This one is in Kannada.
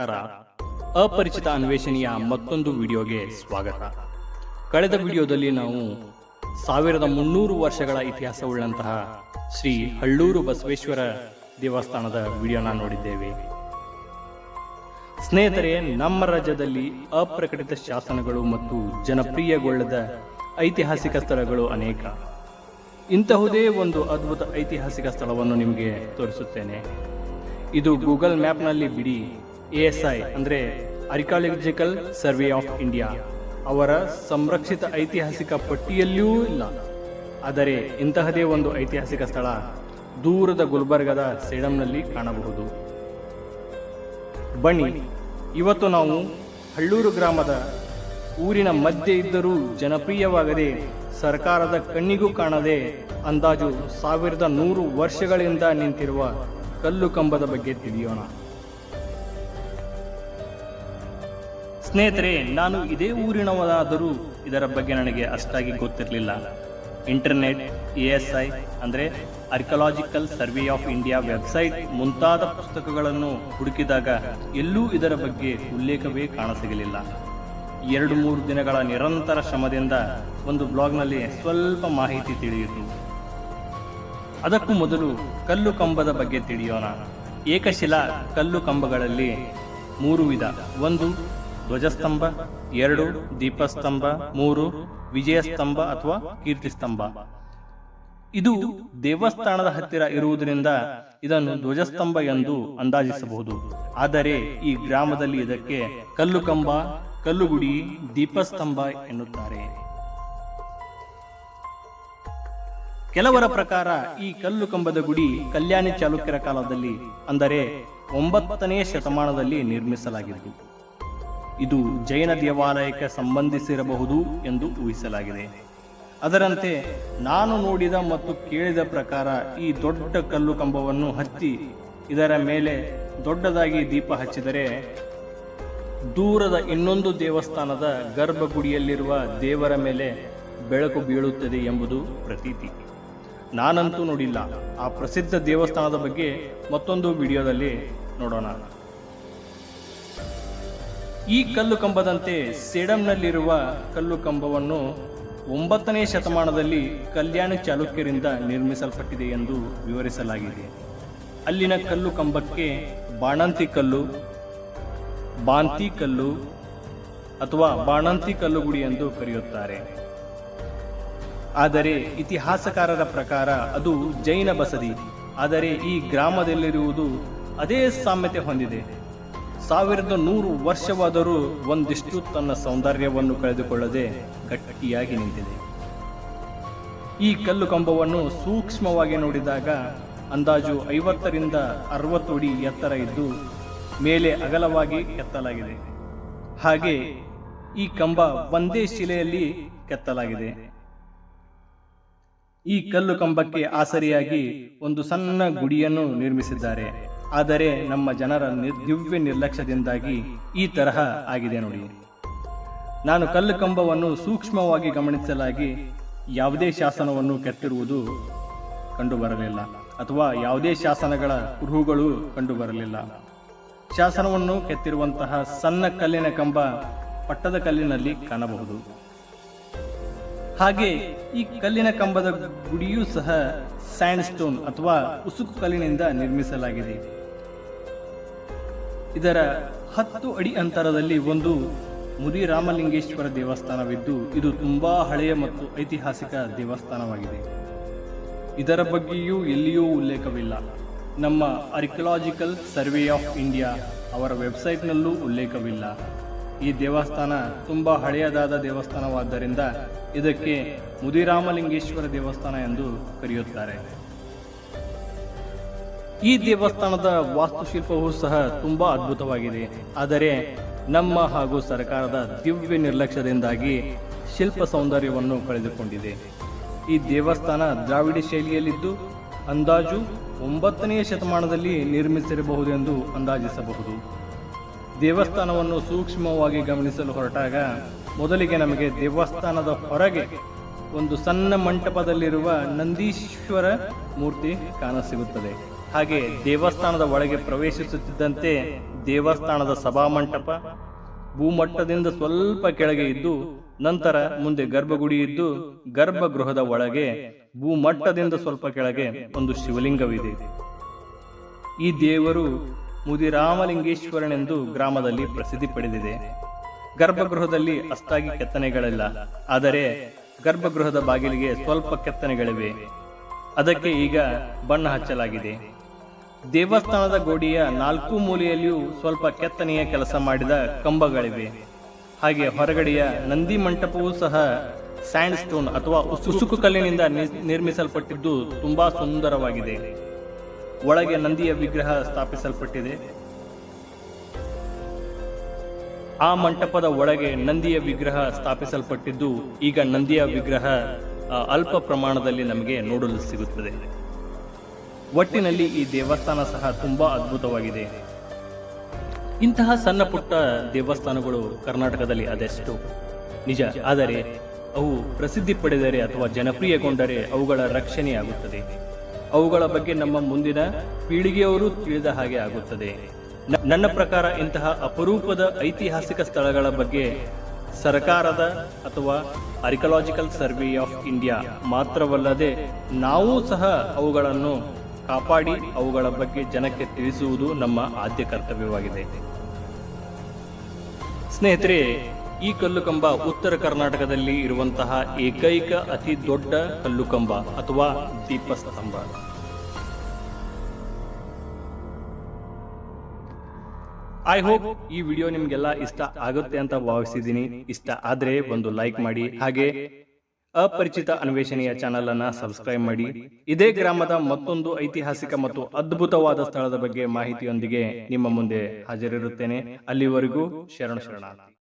ಅಪರಿಚಿತ ಅನ್ವೇಷಣೆಯ ಮತ್ತೊಂದು ವಿಡಿಯೋಗೆ ಸ್ವಾಗತ. ಕಳೆದ ವಿಡಿಯೋದಲ್ಲಿ ನಾವು ಸಾವಿರದ ಮುನ್ನೂರು ವರ್ಷಗಳ ಇತಿಹಾಸವುಳ್ಳಂತಹ ಶ್ರೀ ಹಳ್ಳೂರು ಬಸವೇಶ್ವರ ದೇವಸ್ಥಾನದ ವಿಡಿಯೋನ ನೋಡಿದ್ದೇವೆ. ಸ್ನೇಹಿತರೆ, ನಮ್ಮ ರಾಜ್ಯದಲ್ಲಿ ಅಪ್ರಕಟಿತ ಶಾಸನಗಳು ಮತ್ತು ಜನಪ್ರಿಯಗೊಳ್ಳದ ಐತಿಹಾಸಿಕ ಸ್ಥಳಗಳು ಅನೇಕ. ಇಂತಹುದೇ ಒಂದು ಅದ್ಭುತ ಐತಿಹಾಸಿಕ ಸ್ಥಳವನ್ನು ನಿಮಗೆ ತೋರಿಸುತ್ತೇನೆ. ಇದು ಗೂಗಲ್ ಮ್ಯಾಪ್ನಲ್ಲಿ ಬಿಡಿ ಎ ಎಸ್ ಐ ಅಂದರೆ ಅರಿಕಾಲಜಿಕಲ್ ಸರ್ವೆ ಆಫ್ ಇಂಡಿಯಾ. ಅವರ ಸಂರಕ್ಷಿತ ಐತಿಹಾಸಿಕ ಪಟ್ಟಿಯಲ್ಲಿಯೂ ಇಲ್ಲ. ಆದರೆ ಇಂತಹದೇ ಒಂದು ಐತಿಹಾಸಿಕ ಸ್ಥಳ ದೂರದ ಗುಲ್ಬರ್ಗದ ಸೇಡಂನಲ್ಲಿ ಕಾಣಬಹುದು. ಬನ್ನಿ, ಇವತ್ತು ನಾವು ಹಳ್ಳೂರು ಗ್ರಾಮದ ಊರಿನ ಮಧ್ಯೆ ಇದ್ದರೂ ಜನಪ್ರಿಯವಾಗದೆ ಸರ್ಕಾರದ ಕಣ್ಣಿಗೂ ಕಾಣದೆ ಅಂದಾಜು ಸಾವಿರದ ನೂರು ವರ್ಷಗಳಿಂದ ನಿಂತಿರುವ ಕಲ್ಲು ಕಂಬದ ಬಗ್ಗೆ ತಿಳಿಯೋಣ. ಸ್ನೇಹಿತರೆ, ನಾನು ಇದೇ ಊರಿನವರಾದರೂ ಇದರ ಬಗ್ಗೆ ನನಗೆ ಅಷ್ಟಾಗಿ ಗೊತ್ತಿರಲಿಲ್ಲ. ಇಂಟರ್ನೆಟ್, ಎ ಎಸ್ ಐ ಅಂದರೆ archaeological survey of India website ಮುಂತಾದ ಪುಸ್ತಕಗಳನ್ನು ಹುಡುಕಿದಾಗ ಎಲ್ಲೂ ಇದರ ಬಗ್ಗೆ ಉಲ್ಲೇಖವೇ ಕಾಣಸಿಗಲಿಲ್ಲ. ಎರಡು ಮೂರು ದಿನಗಳ ನಿರಂತರ ಶ್ರಮದಿಂದ ಒಂದು ಬ್ಲಾಗ್ನಲ್ಲಿ ಸ್ವಲ್ಪ ಮಾಹಿತಿ ತಿಳಿಯಿತು. ಅದಕ್ಕೂ ಮೊದಲು ಕಲ್ಲು ಕಂಬದ ಬಗ್ಗೆ ತಿಳಿಯೋಣ. ಏಕಶಿಲಾ ಕಲ್ಲು ಕಂಬಗಳಲ್ಲಿ ಮೂರು ವಿಧ. ಒಂದು ಧ್ವಜಸ್ತಂಭ, ಎರಡು ದೀಪಸ್ತಂಭ, ಮೂರು ವಿಜಯಸ್ತಂಭ ಅಥವಾ ಕೀರ್ತಿಸ್ತಂಭ. ಇದು ದೇವಸ್ಥಾನದ ಹತ್ತಿರ ಇರುವುದರಿಂದ ಇದನ್ನು ಧ್ವಜಸ್ತಂಭ ಎಂದು ಅಂದಾಜಿಸಬಹುದು. ಆದರೆ ಈ ಗ್ರಾಮದಲ್ಲಿ ಇದಕ್ಕೆ ಕಲ್ಲು ಕಂಬ ಕಲ್ಲುಗುಡಿ, ದೀಪಸ್ತಂಭ ಎನ್ನುತ್ತಾರೆ. ಕೆಲವರ ಪ್ರಕಾರ ಈ ಕಲ್ಲು ಕಂಬದ ಗುಡಿ ಕಲ್ಯಾಣಿ ಚಾಲುಕ್ಯರ ಕಾಲದಲ್ಲಿ, ಅಂದರೆ ಒಂಬತ್ತನೇ ಶತಮಾನದಲ್ಲಿ ನಿರ್ಮಿಸಲಾಗಿತ್ತು ಇದು ಜೈನ ದೇವಾಲಯಕ್ಕೆ ಸಂಬಂಧಿಸಿರಬಹುದು ಎಂದು ಊಹಿಸಲಾಗಿದೆ. ಅದರಂತೆ ನಾನು ನೋಡಿದ ಮತ್ತು ಕೇಳಿದ ಪ್ರಕಾರ ಈ ದೊಡ್ಡ ಕಲ್ಲು ಕಂಬವನ್ನು ಹತ್ತಿ ಇದರ ಮೇಲೆ ದೊಡ್ಡದಾಗಿ ದೀಪ ಹಚ್ಚಿದರೆ ದೂರದ ಇನ್ನೊಂದು ದೇವಸ್ಥಾನದ ಗರ್ಭಗುಡಿಯಲ್ಲಿರುವ ದೇವರ ಮೇಲೆ ಬೆಳಕು ಬೀಳುತ್ತದೆ ಎಂಬುದು ಪ್ರತೀತಿ. ನಾನಂತೂ ನೋಡಿಲ್ಲ. ಆ ಪ್ರಸಿದ್ಧ ದೇವಸ್ಥಾನದ ಬಗ್ಗೆ ಮತ್ತೊಂದು ವಿಡಿಯೋದಲ್ಲಿ ನೋಡೋಣ. ಈ ಕಲ್ಲು ಕಂಬದಂತೆ ಸೇಡಂನಲ್ಲಿರುವ ಕಲ್ಲು ಕಂಬವನ್ನು ಒಂಬತ್ತನೇ ಶತಮಾನದಲ್ಲಿ ಕಲ್ಯಾಣ ಚಾಲುಕ್ಯರಿಂದ ನಿರ್ಮಿಸಲ್ಪಟ್ಟಿದೆ ಎಂದು ವಿವರಿಸಲಾಗಿದೆ. ಅಲ್ಲಿನ ಕಲ್ಲು ಕಂಬಕ್ಕೆ ಬಾಣಂತಿ ಕಲ್ಲು, ಬಾಂತಿ ಕಲ್ಲು ಅಥವಾ ಬಾಣಂತಿ ಕಲ್ಲುಗುಡಿ ಎಂದು ಕರೆಯುತ್ತಾರೆ. ಆದರೆ ಇತಿಹಾಸಕಾರರ ಪ್ರಕಾರ ಅದು ಜೈನ ಬಸದಿ. ಆದರೆ ಈ ಗ್ರಾಮದಲ್ಲಿರುವುದು ಅದೇ ಸಾಮ್ಯತೆ ಹೊಂದಿದೆ. ಸಾವಿರದ ನೂರು ವರ್ಷವಾದರೂ ಒಂದಿಷ್ಟು ತನ್ನ ಸೌಂದರ್ಯವನ್ನು ಕಳೆದುಕೊಳ್ಳದೆ ಗಟ್ಟಿಯಾಗಿ ನಿಂತಿದೆ. ಈ ಕಲ್ಲು ಕಂಬವನ್ನು ಸೂಕ್ಷ್ಮವಾಗಿ ನೋಡಿದಾಗ ಅಂದಾಜು ಐವತ್ತರಿಂದ ಅರವತ್ತು ಅಡಿ ಎತ್ತರ ಇದ್ದು ಮೇಲೆ ಅಗಲವಾಗಿ ಕೆತ್ತಲಾಗಿದೆ. ಹಾಗೆ ಈ ಕಂಬ ಒಂದೇ ಶಿಲೆಯಲ್ಲಿ ಕೆತ್ತಲಾಗಿದೆ. ಈ ಕಲ್ಲು ಕಂಬಕ್ಕೆ ಆಸರಿಯಾಗಿ ಒಂದು ಸಣ್ಣ ಗುಡಿಯನ್ನು ನಿರ್ಮಿಸಿದ್ದಾರೆ. ಆದರೆ ನಮ್ಮ ಜನರ ನಿರ್ದಿವ್ಯ ನಿರ್ಲಕ್ಷ್ಯದಿಂದಾಗಿ ಈ ತರಹ ಆಗಿದೆ ನೋಡಿ. ನಾನು ಕಲ್ಲು ಕಂಬವನ್ನು ಸೂಕ್ಷ್ಮವಾಗಿ ಗಮನಿಸಲಾಗಿ ಯಾವುದೇ ಶಾಸನವನ್ನು ಕೆತ್ತಿರುವುದು ಕಂಡುಬರಲಿಲ್ಲ ಅಥವಾ ಯಾವುದೇ ಶಾಸನಗಳ ಕುರುಹುಗಳು ಕಂಡುಬರಲಿಲ್ಲ. ಶಾಸನವನ್ನು ಕೆತ್ತಿರುವಂತಹ ಸಣ್ಣ ಕಲ್ಲಿನ ಕಂಬ ಪಟ್ಟದ ಕಲ್ಲಿನಲ್ಲಿ ಕಾಣಬಹುದು. ಹಾಗೆ ಈ ಕಲ್ಲಿನ ಕಂಬದ ಗುಡಿಯೂ ಸಹ ಸ್ಯಾಂಡ್ ಸ್ಟೋನ್ ಅಥವಾ ಉಸುಕು ಕಲ್ಲಿನಿಂದ ನಿರ್ಮಿಸಲಾಗಿದೆ. ಇದರ ಹತ್ತು ಅಡಿ ಅಂತರದಲ್ಲಿ ಒಂದು ಮುದಿ ರಾಮಲಿಂಗೇಶ್ವರ ದೇವಸ್ಥಾನವಿದ್ದು, ಇದು ತುಂಬಾ ಹಳೆಯ ಮತ್ತು ಐತಿಹಾಸಿಕ ದೇವಸ್ಥಾನವಾಗಿದೆ. ಇದರ ಬಗ್ಗೆಯೂ ಎಲ್ಲಿಯೂ ಉಲ್ಲೇಖವಿಲ್ಲ. ನಮ್ಮ ಆರ್ಕಿಯಾಲಜಿಕಲ್ ಸರ್ವೆ ಆಫ್ ಇಂಡಿಯಾ ಅವರ ವೆಬ್ಸೈಟ್ನಲ್ಲೂ ಉಲ್ಲೇಖವಿಲ್ಲ. ಈ ದೇವಸ್ಥಾನ ತುಂಬ ಹಳೆಯದಾದ ದೇವಸ್ಥಾನವಾದ್ದರಿಂದ ಇದಕ್ಕೆ ಮುದಿರಾಮಲಿಂಗೇಶ್ವರ ದೇವಸ್ಥಾನ ಎಂದು ಕರೆಯುತ್ತಾರೆ. ಈ ದೇವಸ್ಥಾನದ ವಾಸ್ತುಶಿಲ್ಪವೂ ಸಹ ತುಂಬಾ ಅದ್ಭುತವಾಗಿದೆ. ಆದರೆ ನಮ್ಮ ಹಾಗೂ ಸರ್ಕಾರದ ದಿವ್ಯ ನಿರ್ಲಕ್ಷ್ಯದಿಂದಾಗಿ ಶಿಲ್ಪ ಸೌಂದರ್ಯವನ್ನು ಕಳೆದುಕೊಂಡಿದೆ. ಈ ದೇವಸ್ಥಾನ ದ್ರಾವಿಡ ಶೈಲಿಯಲ್ಲಿದ್ದು, ಅಂದಾಜು ಒಂಬತ್ತನೆಯ ಶತಮಾನದಲ್ಲಿ ನಿರ್ಮಿಸಿರಬಹುದೆಂದು ಅಂದಾಜಿಸಬಹುದು. ದೇವಸ್ಥಾನವನ್ನು ಸೂಕ್ಷ್ಮವಾಗಿ ಗಮನಿಸಲು ಹೊರಟಾಗ ಮೊದಲಿಗೆ ನಮಗೆ ದೇವಸ್ಥಾನದ ಹೊರಗೆ ಒಂದು ಸಣ್ಣ ಮಂಟಪದಲ್ಲಿರುವ ನಂದೀಶ್ವರ ಮೂರ್ತಿ ಕಾಣಸಿಗುತ್ತದೆ. ಹಾಗೆ ದೇವಸ್ಥಾನದ ಒಳಗೆ ಪ್ರವೇಶಿಸುತ್ತಿದ್ದಂತೆ ದೇವಸ್ಥಾನದ ಸಭಾಮಂಟಪ ಭೂಮಟ್ಟದಿಂದ ಸ್ವಲ್ಪ ಕೆಳಗೆ ಇದ್ದು, ನಂತರ ಮುಂದೆ ಗರ್ಭಗುಡಿ ಇದ್ದು, ಗರ್ಭಗೃಹದ ಒಳಗೆ ಭೂಮಟ್ಟದಿಂದ ಸ್ವಲ್ಪ ಕೆಳಗೆ ಒಂದು ಶಿವಲಿಂಗವಿದೆ. ಈ ದೇವರು ಮುದಿರಾಮಲಿಂಗೇಶ್ವರನೆಂದು ಗ್ರಾಮದಲ್ಲಿ ಪ್ರಸಿದ್ಧಿ ಪಡೆದಿದೆ. ಗರ್ಭಗೃಹದಲ್ಲಿ ಅಷ್ಟಾಗಿ ಕೆತ್ತನೆಗಳಿಲ್ಲ, ಆದರೆ ಗರ್ಭಗೃಹದ ಬಾಗಿಲಿಗೆ ಸ್ವಲ್ಪ ಕೆತ್ತನೆಗಳಿವೆ. ಅದಕ್ಕೆ ಈಗ ಬಣ್ಣ ಹಚ್ಚಲಾಗಿದೆ. ದೇವಸ್ಥಾನದ ಗೋಡೆಯ ನಾಲ್ಕು ಮೂಲೆಯಲ್ಲಿಯೂ ಸ್ವಲ್ಪ ಕೆತ್ತನೆಯ ಕೆಲಸ ಮಾಡಿದ ಕಂಬಗಳಿವೆ. ಹಾಗೆ ಹೊರಗಡೆಯ ನಂದಿ ಮಂಟಪವೂ ಸಹ ಸ್ಯಾಂಡ್ ಸ್ಟೋನ್ ಅಥವಾ ಉಸುಕು ಕಲ್ಲಿನಿಂದ ನಿರ್ಮಿಸಲ್ಪಟ್ಟಿದ್ದು ತುಂಬಾ ಸುಂದರವಾಗಿದೆ. ಒಳಗೆ ನಂದಿಯ ವಿಗ್ರಹ ಸ್ಥಾಪಿಸಲ್ಪಟ್ಟಿದೆ. ಆ ಮಂಟಪದ ಒಳಗೆ ನಂದಿಯ ವಿಗ್ರಹ ಸ್ಥಾಪಿಸಲ್ಪಟ್ಟಿದ್ದು ಈಗ ನಂದಿಯ ವಿಗ್ರಹ ಅಲ್ಪ ಪ್ರಮಾಣದಲ್ಲಿ ನಮಗೆ ನೋಡಲು ಸಿಗುತ್ತದೆ. ಒಟ್ಟಿನಲ್ಲಿ ಈ ದೇವಸ್ಥಾನ ಸಹ ತುಂಬ ಅದ್ಭುತವಾಗಿದೆ. ಇಂತಹ ಸಣ್ಣ ಪುಟ್ಟ ದೇವಸ್ಥಾನಗಳು ಕರ್ನಾಟಕದಲ್ಲಿ ಅದೆಷ್ಟು? ನಿಜ, ಆದರೆ ಅವು ಪ್ರಸಿದ್ಧಿ ಪಡೆದರೆ ಅಥವಾ ಜನಪ್ರಿಯಗೊಂಡರೆ ಅವುಗಳ ರಕ್ಷಣೆಯಾಗುತ್ತದೆ ಅವುಗಳ ಬಗ್ಗೆ ನಮ್ಮ ಮುಂದಿನ ಪೀಳಿಗೆಯವರು ತಿಳಿದ ಹಾಗೆ ಆಗುತ್ತದೆ. ನನ್ನ ಪ್ರಕಾರ ಇಂತಹ ಅಪರೂಪದ ಐತಿಹಾಸಿಕ ಸ್ಥಳಗಳ ಬಗ್ಗೆ ಸರ್ಕಾರದ ಅಥವಾ ಆರ್ಕಿಯಾಲಜಿಕಲ್ ಸರ್ವೆ ಆಫ್ ಇಂಡಿಯಾ ಮಾತ್ರವಲ್ಲದೆ ನಾವು ಸಹ ಅವುಗಳನ್ನು ಕಾಪಾಡಿ, ಅವುಗಳ ಬಗ್ಗೆ ಜನಕ್ಕೆ ತಿಳಿಸುವುದು ನಮ್ಮ ಆದ್ಯ ಕರ್ತವ್ಯವಾಗಿದೆ. ಸ್ನೇಹಿತರೆ, ಈ ಕಲ್ಲುಕಂಬ ಉತ್ತರ ಕರ್ನಾಟಕದಲ್ಲಿ ಇರುವಂತಹ ಏಕೈಕ ಅತಿ ದೊಡ್ಡ ಕಲ್ಲು ಕಂಬ ಅಥವಾ ದೀಪಸ್ತಂಭ. ಐ ಹೋಪ್ ಈ ವಿಡಿಯೋ ನಿಮ್ಗೆಲ್ಲ ಇಷ್ಟ ಆಗುತ್ತೆ ಅಂತ ಭಾವಿಸಿದ್ದೀನಿ. ಇಷ್ಟ ಆದ್ರೆ ಒಂದು ಲೈಕ್ ಮಾಡಿ. ಹಾಗೆ ಅಪರಿಚಿತ ಅನ್ವೇಷಣೆಯ ಚಾನಲ್ ಅನ್ನ ಸಬ್ಸ್ಕ್ರೈಬ್ ಮಾಡಿ. ಇದೇ ಗ್ರಾಮದ ಮತ್ತೊಂದು ಐತಿಹಾಸಿಕ ಮತ್ತು ಅದ್ಭುತವಾದ ಸ್ಥಳದ ಬಗ್ಗೆ ಮಾಹಿತಿಯೊಂದಿಗೆ ನಿಮ್ಮ ಮುಂದೆ ಹಾಜರಿರುತ್ತೇನೆ. ಅಲ್ಲಿವರೆಗೂ ಶರಣ ಶರಣಾರ್ಥಿ.